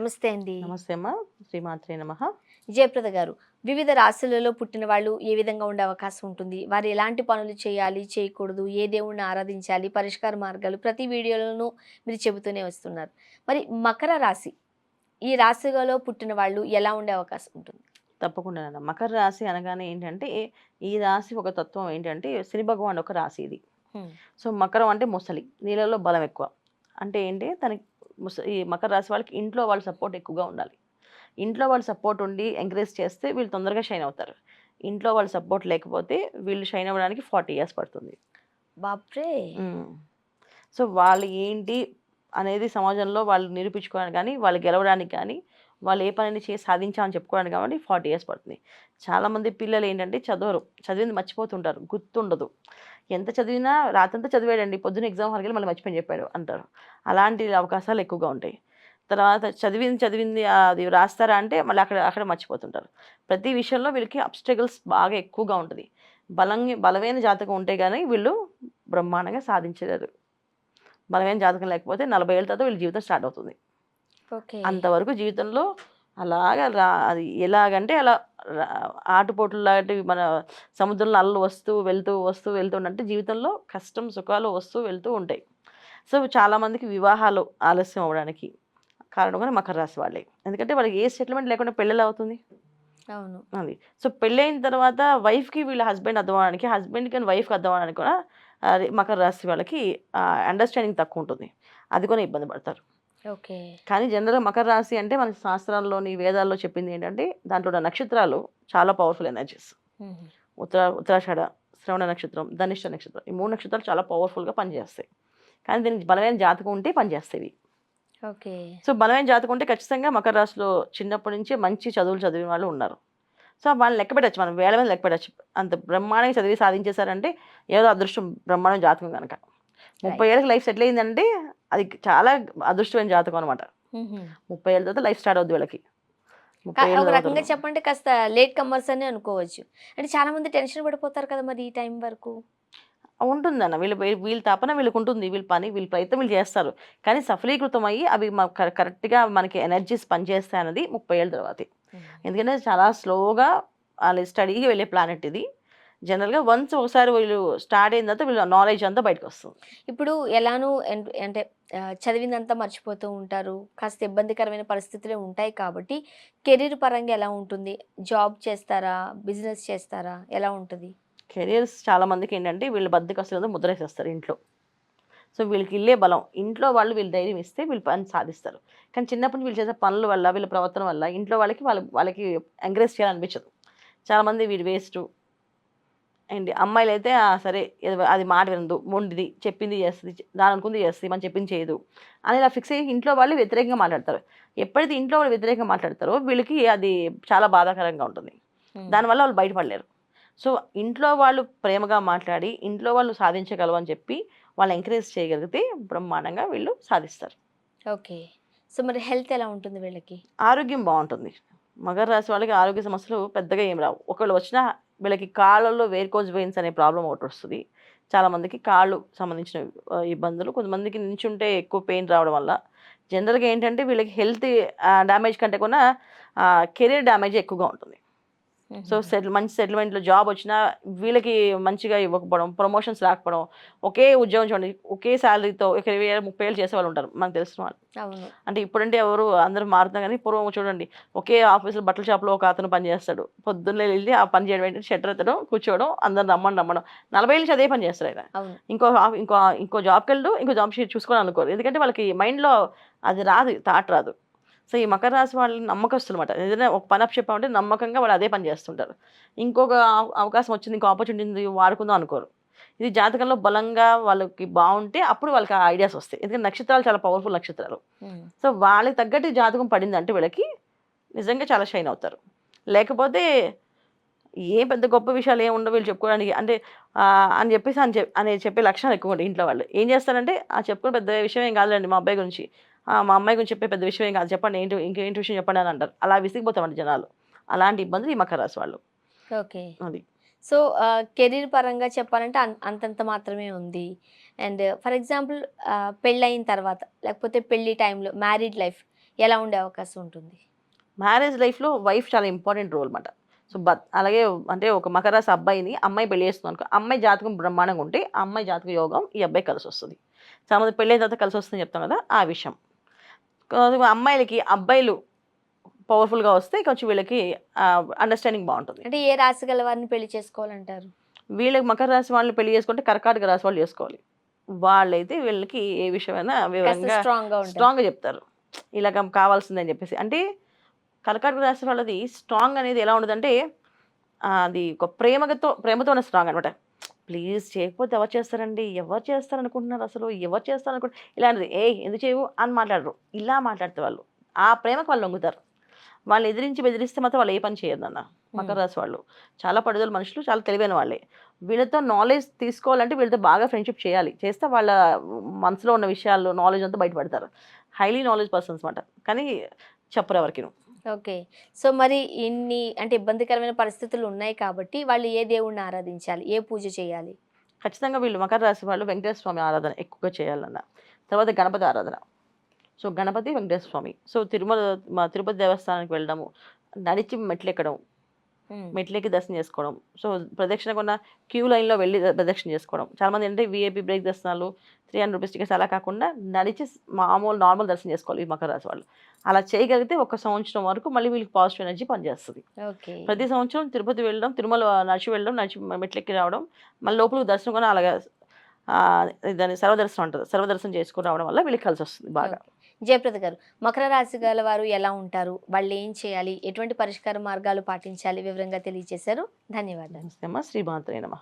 నమస్తే అండి. నమస్తే అమ్మా. శ్రీమాత్రే నమ. జయప్రద గారు వివిధ రాశులలో పుట్టిన వాళ్ళు ఏ విధంగా ఉండే అవకాశం ఉంటుంది? వారు ఎలాంటి పనులు చేయాలి చేయకూడదు ఏ దేవుణ్ణి ఆరాధించాలి పరిష్కార మార్గాలు ప్రతి వీడియోలోనూ మీరు చెబుతూనే వస్తున్నారు. మరి మకర రాశి ఈ రాశిలో పుట్టిన వాళ్ళు ఎలా ఉండే అవకాశం ఉంటుంది? తప్పకుండా. మకర రాశి అనగానే ఏంటంటే ఈ రాశి ఒక తత్వం ఏంటంటే శని భగవాన్ ఒక రాశి ఇది. సో మకరం అంటే ముసలి నీళ్ళలో బలం ఎక్కువ. అంటే ఏంటి? తనకి ఈ మకర రాశి వాళ్ళకి ఇంట్లో వాళ్ళ సపోర్ట్ ఎక్కువగా ఉండాలి. ఇంట్లో వాళ్ళ సపోర్ట్ ఉండి ఎంకరేజ్ చేస్తే వీళ్ళు తొందరగా షైన్ అవుతారు. ఇంట్లో వాళ్ళ సపోర్ట్ లేకపోతే వీళ్ళు షైన్ అవ్వడానికి ఫార్టీ ఇయర్స్ పడుతుంది. బాప్రే! సో వాళ్ళు ఏంటి అనేది సమాజంలో వాళ్ళు నిరూపించుకోవడానికి కానీ వాళ్ళు గెలవడానికి కానీ వాళ్ళు ఏ పనిని చేసి సాధించామని చెప్పుకోవడానికి కాబట్టి ఫార్టీ ఇయర్స్ పడుతుంది. చాలామంది పిల్లలు ఏంటంటే చదవరు. చదివింది మర్చిపోతుంటారు. గుర్తుండదు. ఎంత చదివినా రాతంతా చదివాడండి. పొద్దున ఎగ్జామ్ హాల్కి మళ్ళీ మర్చిపోయి చెప్పాడు అంటారు. అలాంటి అవకాశాలు ఎక్కువగా ఉంటాయి. తర్వాత చదివింది చదివింది అది రాస్తారా అంటే మళ్ళీ అక్కడ అక్కడ మర్చిపోతుంటారు. ప్రతి విషయంలో వీళ్ళకి అబ్స్టగల్స్ బాగా ఎక్కువగా ఉంటుంది. బలం బలమైన జాతకం ఉంటే కానీ వీళ్ళు బ్రహ్మాండంగా సాధించలేరు. బలమైన జాతకం లేకపోతే నలభై ఏళ్ళ తర్వాత వీళ్ళ జీవితం స్టార్ట్ అవుతుంది. అంతవరకు జీవితంలో అలాగా రా అది ఎలాగంటే అలా ఆటుపోట్లు లాంటి మన సముద్రంలో అలలు వస్తూ వెళ్తూ వస్తూ వెళ్తూ ఉన్నట్టు జీవితంలో కష్టం సుఖాలు వస్తూ వెళ్తూ ఉంటాయి. సో చాలామందికి వివాహాలు ఆలస్యం అవ్వడానికి కారణం కూడా మకర రాశి వాళ్ళే. ఎందుకంటే వాళ్ళకి ఏ సెటిల్మెంట్ లేకుండా పెళ్ళిళ్ళు అవుతుంది. అవును. అది. సో పెళ్ళైన తర్వాత వైఫ్కి వీళ్ళ హస్బెండ్ అర్థం అవడానికి హస్బెండ్కి కానీ వైఫ్కి అర్థం అవడానికి కూడా అది మకర రాశి వాళ్ళకి అండర్స్టాండింగ్ తక్కువ ఉంటుంది. అది కూడా ఇబ్బంది పడతారు. ఓకే. కానీ జనరల్గా మకర రాశి అంటే మన శాస్త్రాల్లోని వేదాల్లో చెప్పింది ఏంటంటే దాంట్లో ఉన్న నక్షత్రాలు చాలా పవర్ఫుల్ ఎనర్జీస్ ఉత్తర ఉత్తరాషాఢ శ్రవణ నక్షత్రం ధనిష్ట నక్షత్రం ఈ మూడు నక్షత్రాలు చాలా పవర్ఫుల్గా పనిచేస్తాయి. కానీ దీనికి బలమైన జాతకం ఉంటే పనిచేస్తాయి ఓకే. సో బలమైన జాతకం ఉంటే ఖచ్చితంగా మకర రాశిలో చిన్నప్పటి నుంచే మంచి చదువులు చదివిన వాళ్ళు ఉన్నారు. సో వాళ్ళని లెక్క పెట్టచ్చు మనం వేల మీద లెక్క పెట్టచ్చు. అంత బ్రహ్మాండంగా చదివి సాధించేశారంటే ఏదో అదృష్టం బ్రహ్మాండం జాతకం కనుక ముప్పై ఏళ్ళకి లైఫ్ సెటిల్ అయిందంటే అది చాలా అదృష్టమైన జాతకం అనమాట ముప్పై ఏళ్ళ తర్వాత లైఫ్ స్టార్ట్ అవుద్ది వీళ్ళకి. ఒక రకంగా చెప్పంటే కాస్త లేట్ కమర్స్ అని అనుకోవచ్చు. అంటే చాలా మంది టెన్షన్ పడిపోతారు కదా మరి ఈ టైం వరకు. ఉంటుందన్న వీళ్ళు వీ- వీళ్ళ తపన వీళ్ళకి ఉంటుంది. వీళ్ళ పని వీళ్ళ ప్రయత్నం వీళ్ళు చేస్తారు. కానీ సఫలీకృతం అయ్యి అవి కరెక్ట్గా మనకి ఎనర్జీస్ పనిచేస్తాయి అన్నది ముప్పై ఏళ్ళ తర్వాతే. ఎందుకంటే చాలా స్లోగా వాళ్ళు స్టడీగా వెళ్ళే ప్లానెట్ ఇది. జనరల్గా వన్స్ ఒకసారి వీళ్ళు స్టార్ట్ అయిన తర్వాత వీళ్ళ నాలెడ్జ్ అంతా బయటకు వస్తుంది. ఇప్పుడు ఎలానూ అంటే చదివిందంతా మర్చిపోతూ ఉంటారు. కాస్త ఇబ్బందికరమైన పరిస్థితులే ఉంటాయి కాబట్టి కెరీర్ పరంగా ఎలా ఉంటుంది? జాబ్ చేస్తారా? బిజినెస్ చేస్తారా? ఎలా ఉంటుంది? కెరియర్స్ చాలా మందికి ఏంటంటే వీళ్ళు బద్దకస్తులంతా ముద్ర వేసేస్తారు ఇంట్లో. సో వీళ్ళకి ఇల్లే బలం. ఇంట్లో వాళ్ళు వీళ్ళు ధైర్యం ఇస్తే వీళ్ళు పని సాధిస్తారు. కానీ చిన్నప్పటి వీళ్ళు చేసే పనుల వల్ల వీళ్ళ ప్రవర్తన వల్ల ఇంట్లో వాళ్ళకి వాళ్ళ వాళ్ళకి ఎంకరేజ్ చేయాలనిపించదు. చాలామంది వీడు వేస్ట్ అండ్ అమ్మాయిలు అయితే "ఆ, సరే అది మాట వినదు మొండిది చెప్పింది చేస్తుంది దాని అనుకుంది చేస్తుంది మనం చెప్పింది చేయదు అని ఇలా ఫిక్స్ అయ్యి ఇంట్లో వాళ్ళు వ్యతిరేకంగా మాట్లాడతారు. ఎప్పుడైతే ఇంట్లో వాళ్ళు వ్యతిరేకంగా మాట్లాడతారో వీళ్ళకి అది చాలా బాధాకరంగా ఉంటుంది. దానివల్ల వాళ్ళు బయటపడలేరు. సో ఇంట్లో వాళ్ళు ప్రేమగా మాట్లాడి ఇంట్లో వాళ్ళు సాధించగలవు అని చెప్పి వాళ్ళు ఎంకరేజ్ చేయగలిగితే బ్రహ్మాండంగా వీళ్ళు సాధిస్తారు. ఓకే. సో మరి హెల్త్ ఎలా ఉంటుంది వీళ్ళకి? ఆరోగ్యం బాగుంటుంది. మకర రాశి వాళ్ళకి ఆరోగ్య సమస్యలు పెద్దగా ఏం రావు. ఒకళ్ళు వచ్చినా వీళ్ళకి కాళ్ళల్లో వేర్కోజ్ వెయిన్స్ అనే ప్రాబ్లం ఒకటి వస్తుంది. చాలామందికి కాళ్ళు సంబంధించిన ఇబ్బందులు. కొంతమందికి నించుంటే ఎక్కువ పెయిన్ రావడం వల్ల. జనరల్గా ఏంటంటే వీళ్ళకి హెల్త్ డ్యామేజ్ కంటే కూడా కెరీర్ డ్యామేజ్ ఎక్కువగా ఉంటుంది. సో సెటిల్ మంచి సెటిల్మెంట్లో జాబ్ వచ్చినా వీళ్ళకి మంచిగా ఇవ్వకపోవడం ప్రమోషన్స్ రాకపోవడం ఒకే ఉద్యోగం చూడండి ఒకే శాలరీతో ఒక ఇరవై వేలు ముప్పై వేలు చేసే వాళ్ళు ఉంటారు మనకు తెలిసిన వాళ్ళు. అంటే ఇప్పుడంటే ఎవరు అందరూ మారుతాం కానీ పూర్వం చూడండి ఒకే ఆఫీసులో బట్టల షాప్లో ఒక అతను పని చేస్తాడు పొద్దున్నే వెళ్ళి ఆ పని చేయడం ఏంటంటే షట్టర్ ఎత్తడం కూర్చోవడం అందరు రమ్మని రమ్మడం. నలభై ఏళ్ళు అదే పని చేస్తారు ఆయన. ఇంకో ఇంకో ఇంకో జాబ్కి వెళ్ళు ఇంకో జాబ్ చూసుకోవాలి అనుకోరు. ఎందుకంటే వాళ్ళకి మైండ్లో అది రాదు థాట్ రాదు. సో ఈ మకర రాశి వాళ్ళు నమ్మకస్తులు అనమాట ఏదైనా ఒక పని అప్ చెప్పామంటే నమ్మకంగా వాళ్ళు అదే పని చేస్తుంటారు. ఇంకొక అవ- అవకాశం వచ్చింది ఇంకో ఆపర్చునిటీ వాడుకుందాం అనుకోరు. ఇది జాతకంలో బలంగా వాళ్ళకి బాగుంటే అప్పుడు వాళ్ళకి ఆ ఐడియాస్ వస్తాయి. ఎందుకంటే నక్షత్రాలు చాలా పవర్ఫుల్ నక్షత్రాలు. సో వాళ్ళకి తగ్గట్టు జాతకం పడింది అంటే వీళ్ళకి నిజంగా చాలా షైన్ అవుతారు. లేకపోతే ఏ పెద్ద గొప్ప విషయాలు ఏమి ఉండవు వీళ్ళు చెప్పుకోవడానికి. అంటే అని చెప్పేసి అని చెప్ అని చెప్పే లక్షణాలు ఎక్కువ ఉంటాయి ఇంట్లో వాళ్ళు. ఏం చేస్తారంటే ఆ చెప్పుకునే పెద్ద విషయం ఏం కాదులేండి మా అబ్బాయి గురించి. "ఆ, మా అమ్మాయి గురించి చెప్పే పెద్ద విషయం ఏం కాదు. చెప్పండి ఏంటి ఇంకేంటి విషయం చెప్పండి అని అంటారు. అలా విసిగిపోతామండి జనాలు. అలాంటి ఇబ్బందులు ఈ మకర రాశి వాళ్ళు. ఓకే. అది. సో కెరీర్ పరంగా చెప్పాలంటే అంతంత మాత్రమే ఉంది. అండ్ ఫర్ ఎగ్జాంపుల్ పెళ్ళయిన తర్వాత లేకపోతే పెళ్ళి టైంలో మ్యారీడ్ లైఫ్ ఎలా ఉండే అవకాశం ఉంటుంది? మ్యారేజ్ లైఫ్లో వైఫ్ చాలా ఇంపార్టెంట్ రోల్ అనమాట సో బట్ అలాగే అంటే ఒక మకర రాశి అబ్బాయిని అమ్మాయి పెళ్ళి చేస్తుంది అనుకో అమ్మాయి జాతకం బ్రహ్మాండంగా ఉంటే అమ్మాయి జాతక యోగం ఈ అబ్బాయి కలిసి వస్తుంది చాలా మంది పెళ్ళైన తర్వాత కలిసి వస్తుందని చెప్తాం కదా ఆ విషయం. అమ్మాయిలకి అబ్బాయిలు పవర్ఫుల్గా వస్తే కొంచెం వీళ్ళకి అండర్స్టాండింగ్ బాగుంటుంది. అంటే ఏ రాశి గల వారిని పెళ్ళి చేసుకోవాలంటారు? వీళ్ళకి మకర రాశి వాళ్ళు పెళ్ళి చేసుకుంటే కర్కాటక రాశి వాళ్ళు చేసుకోవాలి. వాళ్ళైతే వీళ్ళకి ఏ విషయమైనా వివరంగా స్ట్రాంగ్గా ఉంటారు. స్ట్రాంగ్గా చెప్తారు. ఇలాగ కావాల్సిందని చెప్పేసి. అంటే కర్కాటక రాశి వాళ్ళది స్ట్రాంగ్ అనేది ఎలా ఉండదంటే అది ఒక ప్రేమతో ప్రేమతో ఉన్న స్ట్రాంగ్ అనమాట. ప్లీజ్ చేయకపోతే ఎవరు చేస్తారండి? ఎవరు చేస్తారు అనుకుంటున్నారు అసలు? ఎవరు చేస్తారు అనుకుంటున్నారు ఇలాంటిది ఏ ఎందుకు చేయవు? అని మాట్లాడరు. ఇలా మాట్లాడితే వాళ్ళు ఆ ప్రేమకు వాళ్ళు లొంగుతారు. వాళ్ళు ఎదిరించి బెదిరిస్తే మాత్రం వాళ్ళు ఏ పని చేయరు అన్న మకర రాశి వాళ్ళు. చాలా పడుదల మనుషులు చాలా తెలివైన వాళ్ళే. వీళ్ళతో నాలెడ్జ్ తీసుకోవాలంటే వీళ్ళతో బాగా ఫ్రెండ్షిప్ చేయాలి. చేస్తే వాళ్ళ మనసులో ఉన్న విషయాలు నాలెడ్జ్ అంతా బయటపడతారు. హైలీ నాలెడ్జ్ పర్సన్స్ అనమాట కానీ చెప్పరు ఎవరికి ఓకే. సో మరి ఇన్ని అంటే ఇబ్బందికరమైన పరిస్థితులు ఉన్నాయి కాబట్టి వాళ్ళు ఏ దేవుణ్ణి ఆరాధించాలి? ఏ పూజ చేయాలి? ఖచ్చితంగా వీళ్ళు మకర రాశి వాళ్ళు వెంకటేశ్వర స్వామి ఆరాధన ఎక్కువగా చేయాలన్న. తర్వాత గణపతి ఆరాధన. సో గణపతి వెంకటేశ్వర స్వామి సో తిరుమల మా తిరుపతి దేవస్థానానికి వెళ్ళడము నడిచి మెట్లు ఎక్కడం మెట్లెక్కి దర్శనం చేసుకోవడం. సో ప్రదక్షిణ కొన్న క్యూ లైన్లో వెళ్ళి ప్రదక్షిణ చేసుకోవడం. చాలామంది ఏంటంటే విఐపి బ్రేక్ దర్శనాలు త్రీ హండ్రెడ్ రూపీస్ టికెట్స్ అలా కాకుండా నడిచి మామూలు నార్మల్ దర్శనం చేసుకోవాలి ఈ మకర రాశి వాళ్ళు. అలా చేయగలిగితే ఒక సంవత్సరం వరకు మళ్ళీ వీళ్ళకి పాజిటివ్ ఎనర్జీ పనిచేస్తుంది. ప్రతి సంవత్సరం తిరుపతి వెళ్ళడం తిరుమల నడిచి వెళ్ళడం నడిచి మెట్లెక్కి రావడం మళ్ళీ లోపలికి దర్శనం కూడా అలాగా దాన్ని సర్వదర్శనం అంటారు. సర్వదర్శనం చేసుకుని రావడం వల్ల వీళ్ళకి కలిసి వస్తుంది బాగా జయప్రద గారు మకర రాశి గల వారు ఎలా ఉంటారు? వాళ్ళు ఏం చేయాలి? ఎటువంటి పరిష్కార మార్గాలు పాటించాలి? వివరంగా తెలియజేశారు. ధన్యవాదాలు. శ్రీమాత్రే నమః.